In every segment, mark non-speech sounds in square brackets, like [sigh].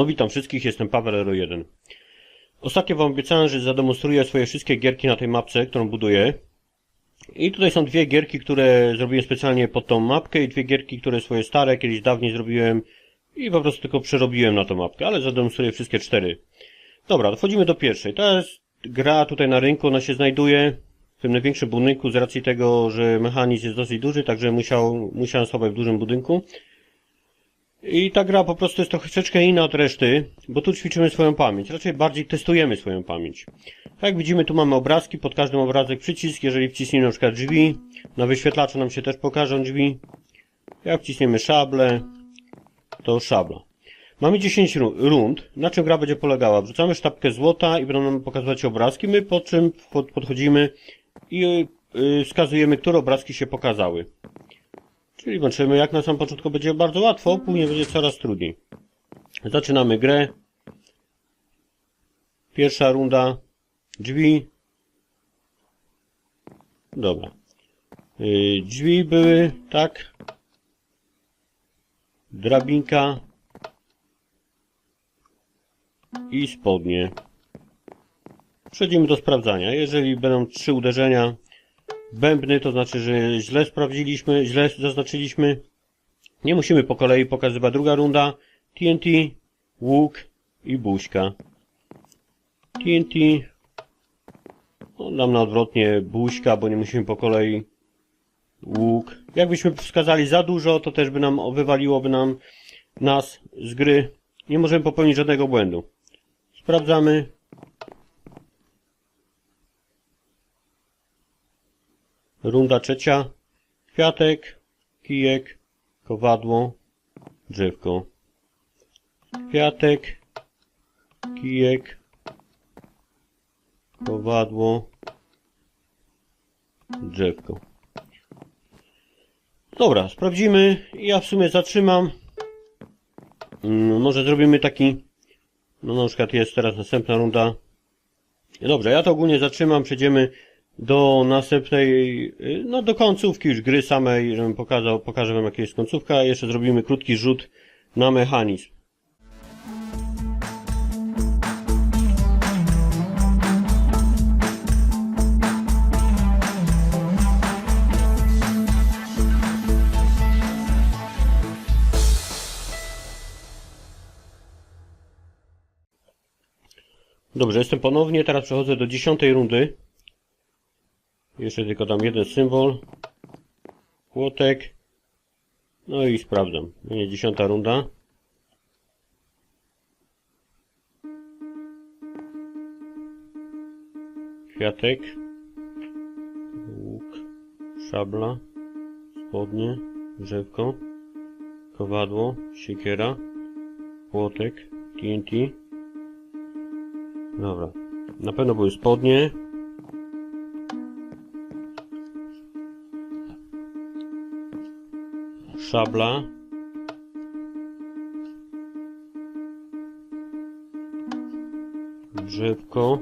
No witam wszystkich, jestem Paweł 01. Ostatnio wam obiecałem, że zademonstruję swoje wszystkie gierki na tej mapce, którą buduję. I tutaj są dwie gierki, które zrobiłem specjalnie pod tą mapkę i dwie gierki, które swoje stare, kiedyś dawniej zrobiłem i po prostu tylko przerobiłem na tą mapkę, ale zademonstruję wszystkie cztery. Dobra, wchodzimy do pierwszej. To jest gra tutaj na rynku, ona się znajduje w tym największym budynku z racji tego, że mechanizm jest dosyć duży, także musiał, musiałem schować w dużym budynku. I ta gra po prostu jest troszeczkę inna od reszty, bo tu ćwiczymy swoją pamięć, raczej bardziej testujemy swoją pamięć. Tak jak widzimy, tu mamy obrazki, pod każdym obrazek przycisk, jeżeli wcisniemy na przykład drzwi, na wyświetlaczu nam się też pokażą drzwi. Jak wciśniemy szable, to szabla. Mamy 10 ru- rund. Na czym gra będzie polegała? Wrzucamy sztabkę złota i będą nam pokazywać obrazki, my po czym pod- podchodzimy i y, wskazujemy, które obrazki się pokazały. Czyli włączymy, jak na samym początku będzie bardzo łatwo, później będzie coraz trudniej. Zaczynamy grę. Pierwsza runda. Drzwi. Dobra. Yy, drzwi były, tak. Drabinka. I spodnie. Przechodzimy do sprawdzania. Jeżeli będą trzy uderzenia, bębny, to znaczy, że źle sprawdziliśmy, źle zaznaczyliśmy. Nie musimy po kolei pokazywać. Druga runda. TNT, łuk i buźka. TNT. No, dam na odwrotnie buźka, bo nie musimy po kolei. Łuk. Jakbyśmy wskazali za dużo, to też by nam wywaliłoby nam nas z gry. Nie możemy popełnić żadnego błędu. Sprawdzamy. Runda trzecia. Kwiatek, kijek, kowadło, drzewko. Kwiatek, kijek, kowadło, drzewko. Dobra, sprawdzimy. Ja w sumie zatrzymam. Mm, Może zrobimy taki. No na przykład jest teraz następna runda. Dobrze, ja to ogólnie zatrzymam, przejdziemy do następnej, y, no do końcówki już gry samej, żebym pokazał, pokażę wam jaka jest końcówka. Jeszcze zrobimy krótki rzut na mechanizm. Dobrze, jestem ponownie, teraz przechodzę do dziesiątej rundy. Jeszcze tylko dam jeden symbol. Płotek. No i sprawdzam. Będzie dziesiąta runda. Kwiatek. Łuk. Szabla. Spodnie. Drzewko. Kowadło. Siekiera. Płotek. TNT. Dobra. Na pewno były spodnie. Szabla. Drzewko.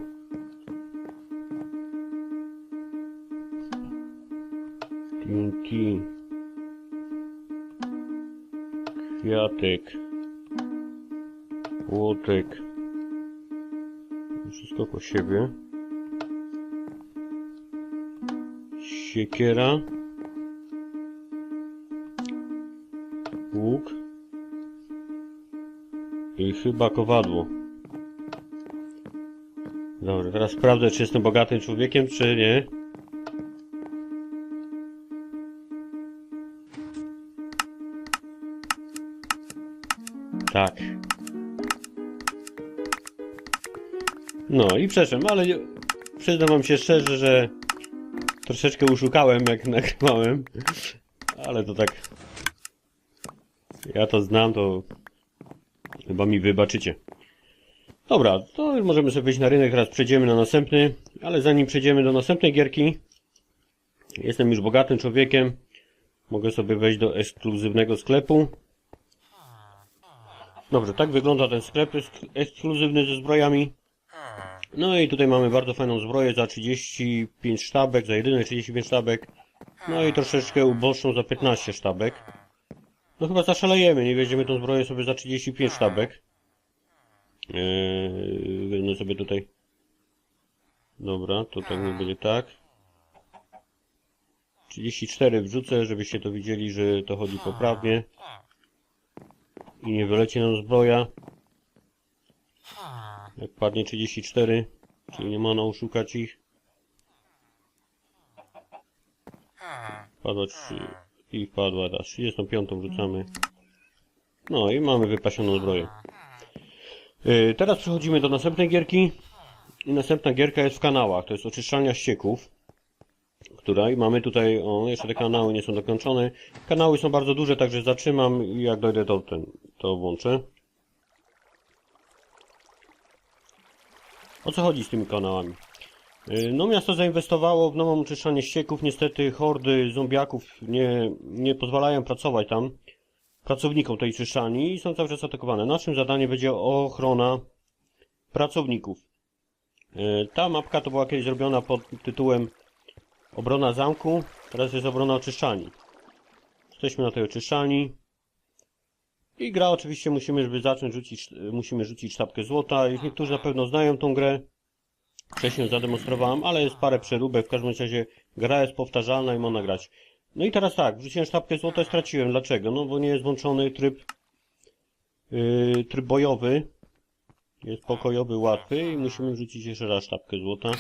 TNT. Kwiatek. Łotek. Wszystko po siebie. Siekiera. Łuk. I chyba kowadło. Dobrze, teraz sprawdzę, czy jestem bogatym człowiekiem, czy nie. Tak. No i przeszłem, ale przyznam wam się szczerze, że troszeczkę uszukałem jak [laughs] nagrywałem, ale to tak ja to znam, to chyba mi wybaczycie. Dobra, to już możemy sobie wyjść na rynek, teraz przejdziemy na następny, ale zanim przejdziemy do następnej gierki, jestem już bogatym człowiekiem, mogę sobie wejść do ekskluzywnego sklepu. Dobrze, tak wygląda ten sklep eksk- ekskluzywny ze zbrojami. No i tutaj mamy bardzo fajną zbroję za 35 sztabek, za jedyne 35 sztabek. No i troszeczkę uboższą za 15 sztabek. No chyba zaszalejemy, nie weźmiemy tą zbroję sobie za 35 sztabek. Eee, wezmę sobie tutaj. Dobra, to tak nie będzie tak. 34 wrzucę, żebyście to widzieli, że to chodzi poprawnie. I nie wylecie nam zbroja. Jak padnie 34, czyli nie można oszukać ich. Padła 3 i wpadła raz. 35 wrzucamy. No i mamy wypasioną zbroję. Yy, teraz przechodzimy do następnej gierki. I następna gierka jest w kanałach. To jest oczyszczalnia ścieków. Która i mamy tutaj, o jeszcze te kanały nie są dokończone. Kanały są bardzo duże, także zatrzymam i jak dojdę to ten, to włączę. O co chodzi z tymi kanałami? Yy, No miasto zainwestowało w nową oczyszczalnię ścieków. Niestety hordy zombiaków nie, nie pozwalają pracować tam pracownikom tej czyszczalni i są cały czas atakowane. Naszym zadaniem będzie ochrona pracowników. E, Ta mapka to była kiedyś zrobiona pod tytułem Obrona zamku, teraz jest obrona oczyszczalni. Jesteśmy na tej oczyszczalni. I gra oczywiście musimy, żeby zacząć rzucić, musimy rzucić sztabkę złota. Niektórzy na pewno znają tą grę. Wcześniej zademonstrowałem, ale jest parę przeróbek. W każdym razie gra jest powtarzalna i można grać. No i teraz tak, wrzuciłem sztabkę złota i straciłem. Dlaczego? No bo nie jest włączony tryb yy, tryb bojowy. Jest pokojowy, łatwy i musimy wrzucić jeszcze raz sztabkę złota.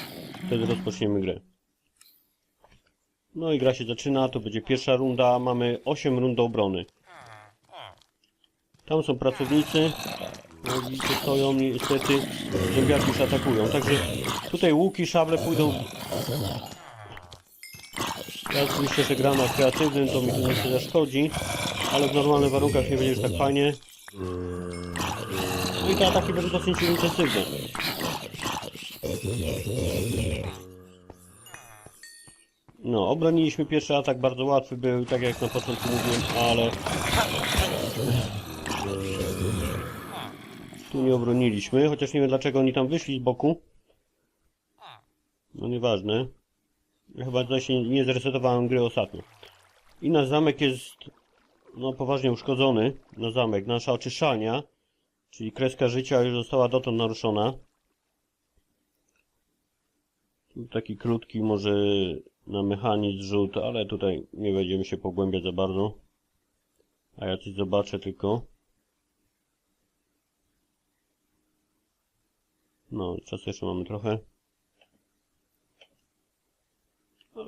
Wtedy rozpoczniemy grę. No i gra się zaczyna, to będzie pierwsza runda. Mamy 8 rund do obrony. Tam są pracownicy. Widzicie, stoją niestety. Zombiaki już atakują. Także tutaj łuki, szable pójdą ja oczywiście, że gram na kreatywnym, to mi się zaszkodzi, ale w normalnych warunkach nie będzie już tak fajnie. No i te ataki będą dosyć intensywne. No, obroniliśmy pierwszy atak, bardzo łatwy był, tak jak na początku mówiłem, ale... Nie obroniliśmy, chociaż nie wiem dlaczego oni tam wyszli z boku. No nieważne. Ja chyba tutaj się nie zresetowałem gry ostatnio. I nasz zamek jest no poważnie uszkodzony. Na zamek, nasza oczyszczalnia, czyli kreska życia już została dotąd naruszona. Tu taki krótki może na mechanizm rzut, ale tutaj nie będziemy się pogłębiać za bardzo. A ja coś zobaczę tylko. No, czasu jeszcze mamy trochę.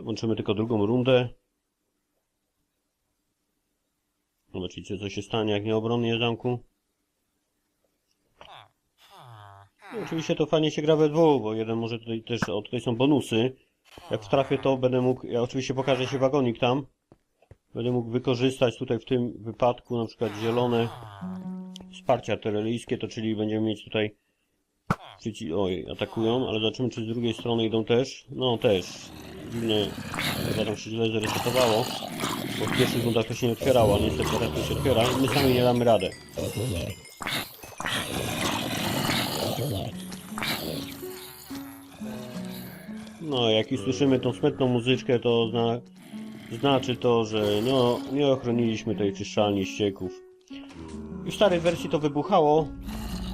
Włączymy tylko drugą rundę. Zobaczycie co się stanie jak nie obronię zamku. No, oczywiście to fajnie się gra we dwóch, bo jeden może tutaj też, o tutaj są bonusy. Jak trafię to będę mógł, ja oczywiście pokażę się wagonik tam. Będę mógł wykorzystać tutaj w tym wypadku na przykład zielone wsparcie artyleryjskie, to czyli będziemy mieć tutaj Przyci oj, atakują, ale zobaczymy czy z drugiej strony idą też. No też. Dziwnie, chyba tam się źle zresetowało. Bo w pierwszych rundach to się nie otwierało, a niestety teraz to się otwiera i my sami nie damy radę. No, jak już słyszymy tą smutną muzyczkę, to zna, znaczy to, że no, nie ochroniliśmy tej czyszczalni ścieków. W starej wersji to wybuchało,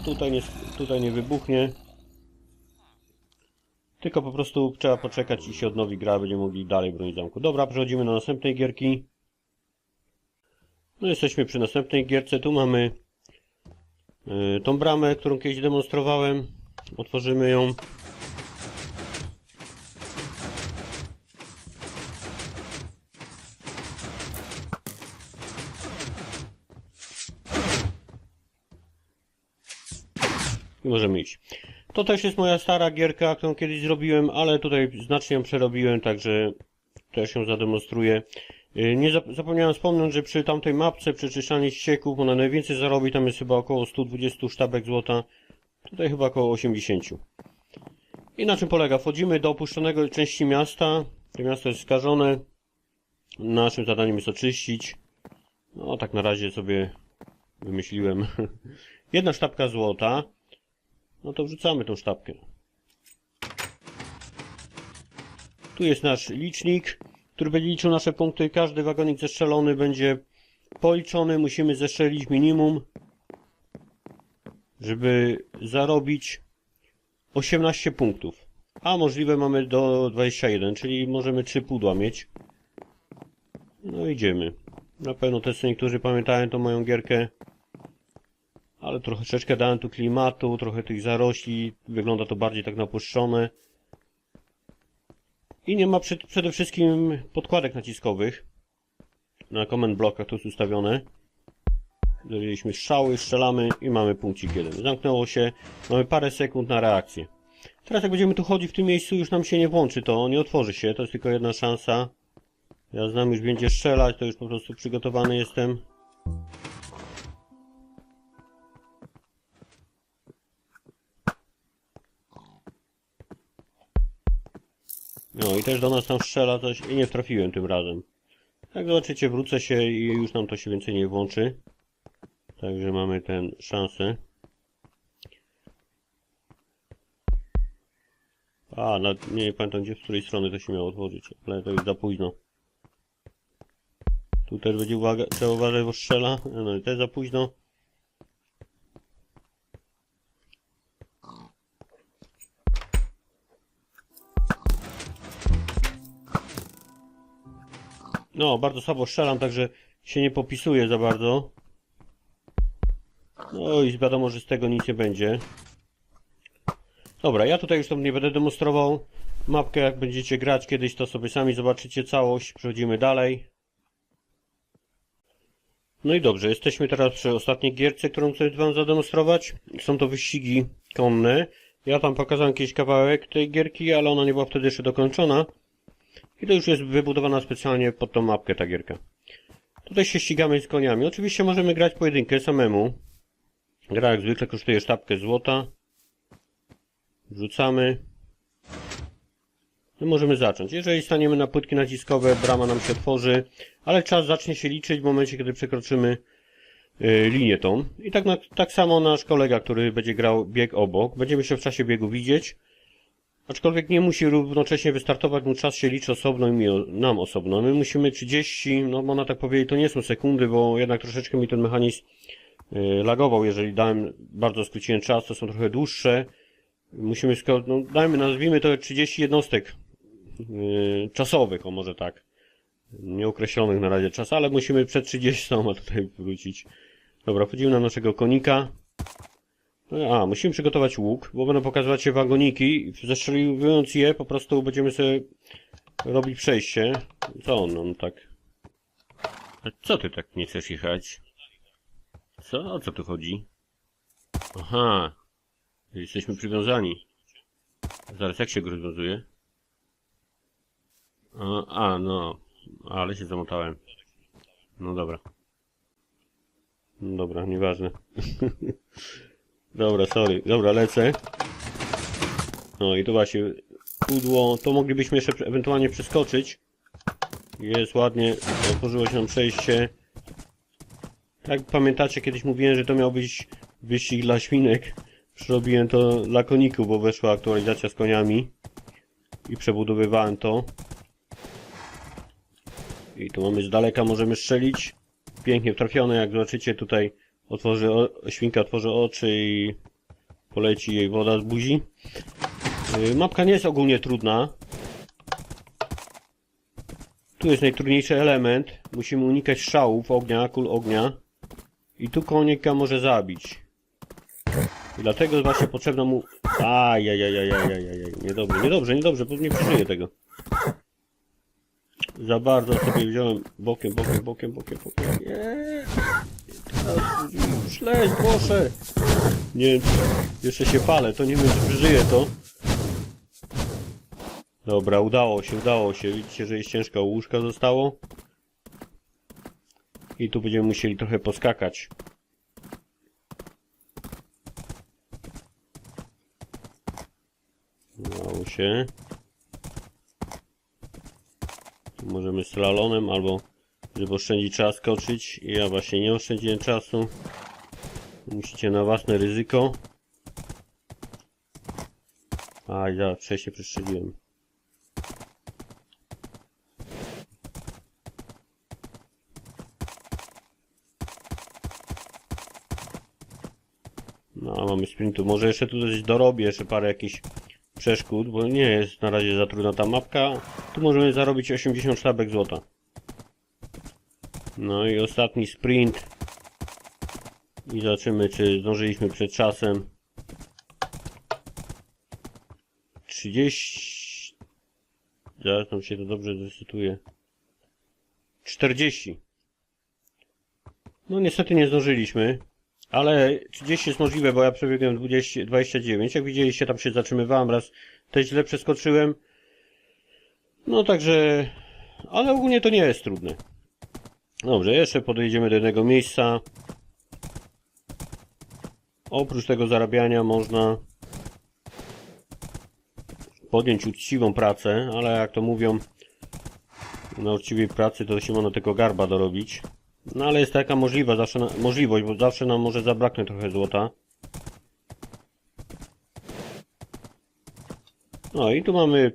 tutaj nie, tutaj nie wybuchnie. Tylko po prostu trzeba poczekać i się odnowi gra, będziemy mogli dalej bronić zamku. Dobra, przechodzimy do następnej gierki. No jesteśmy przy następnej gierce, tu mamy y, tą bramę, którą kiedyś demonstrowałem. Otworzymy ją. I możemy iść. To też jest moja stara gierka, którą kiedyś zrobiłem, ale tutaj znacznie ją przerobiłem, także też ją zademonstruję. Yy, Nie zap- zapomniałem wspomnieć, że przy tamtej mapce przeczyszczanie ścieków ona najwięcej zarobi, tam jest chyba około 120 sztabek złota, tutaj chyba około 80. I na czym polega? Wchodzimy do opuszczonego części miasta, to miasto jest skażone, naszym zadaniem jest oczyścić. No tak na razie sobie wymyśliłem. [laughs] Jedna sztabka złota, no to wrzucamy tą sztabkę. Tu jest nasz licznik, który będzie liczył nasze punkty. Każdy wagonik zestrzelony będzie policzony. Musimy zestrzelić minimum, żeby zarobić 18 punktów. A możliwe mamy do 21, czyli możemy 3 pudła mieć. No idziemy. Na pewno też niektórzy pamiętają tą moją gierkę. Ale troszeczkę dałem tu klimatu, trochę tych zarośli. Wygląda to bardziej tak napuszczone. I nie ma przed, przede wszystkim podkładek naciskowych. Na command blockach to jest ustawione. Zrobiliśmy strzały, strzelamy i mamy punkcik jeden. Zamknęło się, mamy parę sekund na reakcję. Teraz jak będziemy tu chodzić w tym miejscu już nam się nie włączy to, nie otworzy się, to jest tylko jedna szansa. Ja znam już będzie strzelać, to już po prostu przygotowany jestem. No i też do nas tam strzela coś i nie trafiłem tym razem. Jak zobaczycie wrócę się i już nam to się więcej nie włączy. Także mamy ten szansę. A, na, nie pamiętam gdzie, z której strony to się miało otworzyć, ale to już za późno. Tu też będzie uwaga, trzeba uważać, bo strzela. No i też za późno. Bardzo słabo strzelam, także się nie popisuje za bardzo. No i wiadomo, że z tego nic nie będzie. Dobra, ja tutaj już to nie będę demonstrował. Mapkę jak będziecie grać kiedyś, to sobie sami zobaczycie całość. Przechodzimy dalej. No i dobrze, jesteśmy teraz przy ostatniej gierce, którą chcę wam zademonstrować. Są to wyścigi konne. Ja tam pokazałem jakiś kawałek tej gierki, ale ona nie była wtedy jeszcze dokończona. I to już jest wybudowana specjalnie pod tą mapkę ta gierka. Tutaj się ścigamy z koniami. Oczywiście możemy grać pojedynkę samemu. Gra jak zwykle kosztuje sztabkę złota. Wrzucamy. No możemy zacząć. Jeżeli staniemy na płytki naciskowe, brama nam się otworzy, ale czas zacznie się liczyć w momencie, kiedy przekroczymy y, linię tą. I tak, na, tak samo nasz kolega, który będzie grał bieg obok, będziemy się w czasie biegu widzieć. Aczkolwiek nie musi równocześnie wystartować, mu czas się liczy osobno i mi, nam osobno. My musimy 30, no można tak powiedzieć, to nie są sekundy, bo jednak troszeczkę mi ten mechanizm y, lagował, jeżeli dałem, bardzo skróciłem czas, to są trochę dłuższe. Musimy, no dajmy, nazwijmy to 30 jednostek yy, czasowych, o może tak. Nieokreślonych na razie czas, ale musimy przed 30 tutaj wrócić. Dobra, wchodzimy na naszego konika. No, A, musimy przygotować łuk, bo będą pokazywać się wagoniki. Zestrzeliwując je, po prostu będziemy sobie robić przejście. Co on tak... A co ty tak nie chcesz jechać? Co? O co tu chodzi? Aha, Jesteśmy przywiązani. Zaraz, jak się go rozwiązuje? A, a, no. Ale się zamotałem. No dobra. No dobra, nieważne. [laughs] dobra, sorry. Dobra, lecę. No i to właśnie pudło. To moglibyśmy jeszcze ewentualnie przeskoczyć. Jest ładnie. Otworzyło się nam przejście. Jak pamiętacie, kiedyś mówiłem, że to miał być wyścig dla świnek. Zrobiłem to dla koników, bo weszła aktualizacja z koniami i przebudowywałem to. I tu mamy z daleka, możemy strzelić. Pięknie trafione, jak zobaczycie tutaj otworzy, o, świnka otworzy oczy i poleci jej woda z buzi. Yy, mapka nie jest ogólnie trudna. Tu jest najtrudniejszy element. Musimy unikać strzałów ognia, kul ognia. I tu konika może zabić. I dlatego właśnie potrzebna mu... Ajajajajajajajaj. Niedobrze, niedobrze, niedobrze, nie przeżyję tego. Za bardzo sobie wziąłem bokiem, bokiem, bokiem, bokiem, bokiem. Nie. Już leć, proszę. Nie jeszcze się palę, to nie wiem, czy przeżyję to. Dobra, udało się, udało się. Widzicie, że jest ciężka łóżka zostało. I tu będziemy musieli trochę poskakać. Udało się. Tu możemy slalonem albo żeby oszczędzić czas skoczyć. Ja właśnie nie oszczędziłem czasu. Musicie na własne ryzyko. A, ja wcześniej przestrzeliłem. No, mamy sprintu. Może jeszcze tu coś dorobię, jeszcze parę jakichś przeszkód, bo nie jest na razie za trudna ta mapka. Tu możemy zarobić 80 sztabek złota. No i ostatni sprint. I zobaczymy, czy zdążyliśmy przed czasem. 30. Zaraz tam się to dobrze zrecytuje. 40. No niestety nie zdążyliśmy. Ale 30 jest możliwe, bo ja przebiegłem 20, 29. Jak widzieliście, tam się zatrzymywałem raz. Też źle przeskoczyłem. No także... Ale ogólnie to nie jest trudne. Dobrze, jeszcze podejdziemy do jednego miejsca. Oprócz tego zarabiania można podjąć uczciwą pracę, ale jak to mówią, na uczciwej pracy to się można tylko garba dorobić. No ale jest taka możliwa, zawsze na, możliwość, bo zawsze nam może zabraknąć trochę złota. No i tu mamy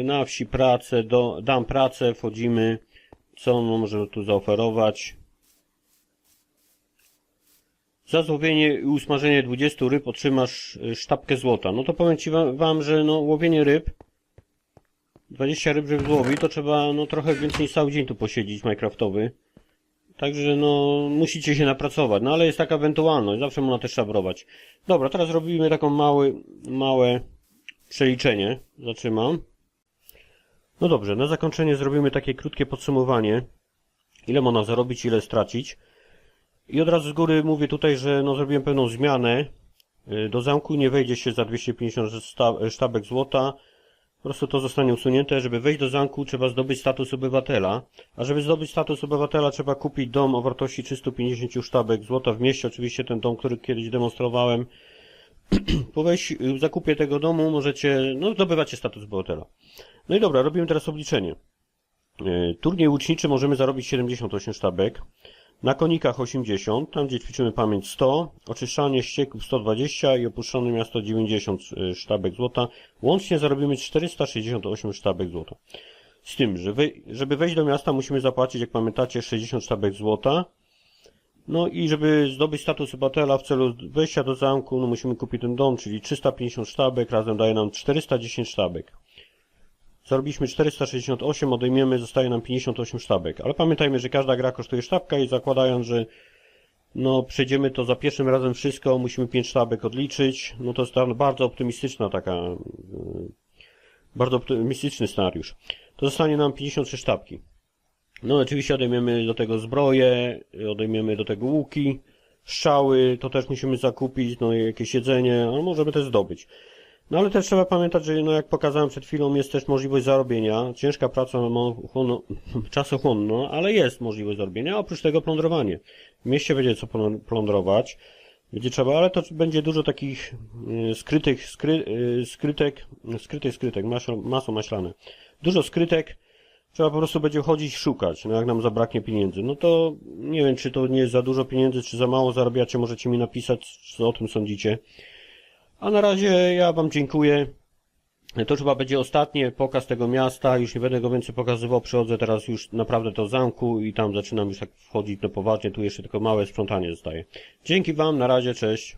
y, na wsi pracę, do, dam pracę, wchodzimy. Co on może tu zaoferować? Za złowienie i usmażenie 20 ryb otrzymasz y, sztabkę złota. No to powiem ci wam, że no łowienie ryb 20 ryb, żeby złowi, to trzeba no trochę więcej niż cały dzień tu posiedzieć Minecraftowy. Także no musicie się napracować. No ale jest taka ewentualność, zawsze można też szabrować. Dobra, teraz robimy taką mały, małe przeliczenie. Zatrzymam. No dobrze, na zakończenie zrobimy takie krótkie podsumowanie. Ile można zarobić, ile stracić. I od razu z góry mówię tutaj, że no zrobiłem pewną zmianę. Y, Do zamku nie wejdzie się za 250 szta- sztabek złota. Po prostu to zostanie usunięte. Żeby wejść do zamku trzeba zdobyć status obywatela. A żeby zdobyć status obywatela trzeba kupić dom o wartości 350 sztabek złota w mieście. Oczywiście ten dom, który kiedyś demonstrowałem. [clears throat] po wejściu, w zakupie tego domu możecie, no zdobywacie status obywatela. No i dobra, robimy teraz obliczenie. E, Turniej łuczniczy możemy zarobić 78 sztabek. Na konikach 80, tam gdzie ćwiczymy pamięć 100, oczyszczanie ścieków 120 i opuszczone miasto 90 e, sztabek złota. Łącznie zarobimy 468 sztabek złota. Z tym, że żeby wejść do miasta musimy zapłacić, jak pamiętacie, 60 sztabek złota. No i żeby zdobyć status obywatela w celu wejścia do zamku, no musimy kupić ten dom, czyli 350 sztabek, razem daje nam 410 sztabek. Zarobiliśmy 468, odejmiemy, zostaje nam 58 sztabek. Ale pamiętajmy, że każda gra kosztuje sztabka i zakładając, że no przejdziemy to za pierwszym razem wszystko, musimy 5 sztabek odliczyć, no to jest tam bardzo optymistyczna taka, yy, bardzo optymistyczny scenariusz. To zostanie nam 53 sztabki. No oczywiście odejmiemy do tego zbroje, odejmiemy do tego łuki, strzały, to też musimy zakupić, no i jakieś jedzenie, no możemy też zdobyć. No ale też trzeba pamiętać, że no jak pokazałem przed chwilą, jest też możliwość zarobienia. Ciężka praca, no, [laughs] czasochłonna, ale jest możliwość zarobienia. Oprócz tego plądrowanie. W mieście będzie co plą- plądrować. Będzie trzeba, ale to będzie dużo takich y, skrytych, skry, y, skrytek, skrytych skrytek, masło maślane. Dużo skrytek. Trzeba po prostu będzie chodzić szukać, no jak nam zabraknie pieniędzy. No to nie wiem, czy to nie jest za dużo pieniędzy, czy za mało zarabiacie, możecie mi napisać, co o tym sądzicie. A na razie ja Wam dziękuję. To chyba będzie ostatni pokaz tego miasta, już nie będę go więcej pokazywał, przychodzę teraz już naprawdę do zamku i tam zaczynam już tak wchodzić no poważnie, tu jeszcze tylko małe sprzątanie zostaje. Dzięki Wam, na razie, cześć.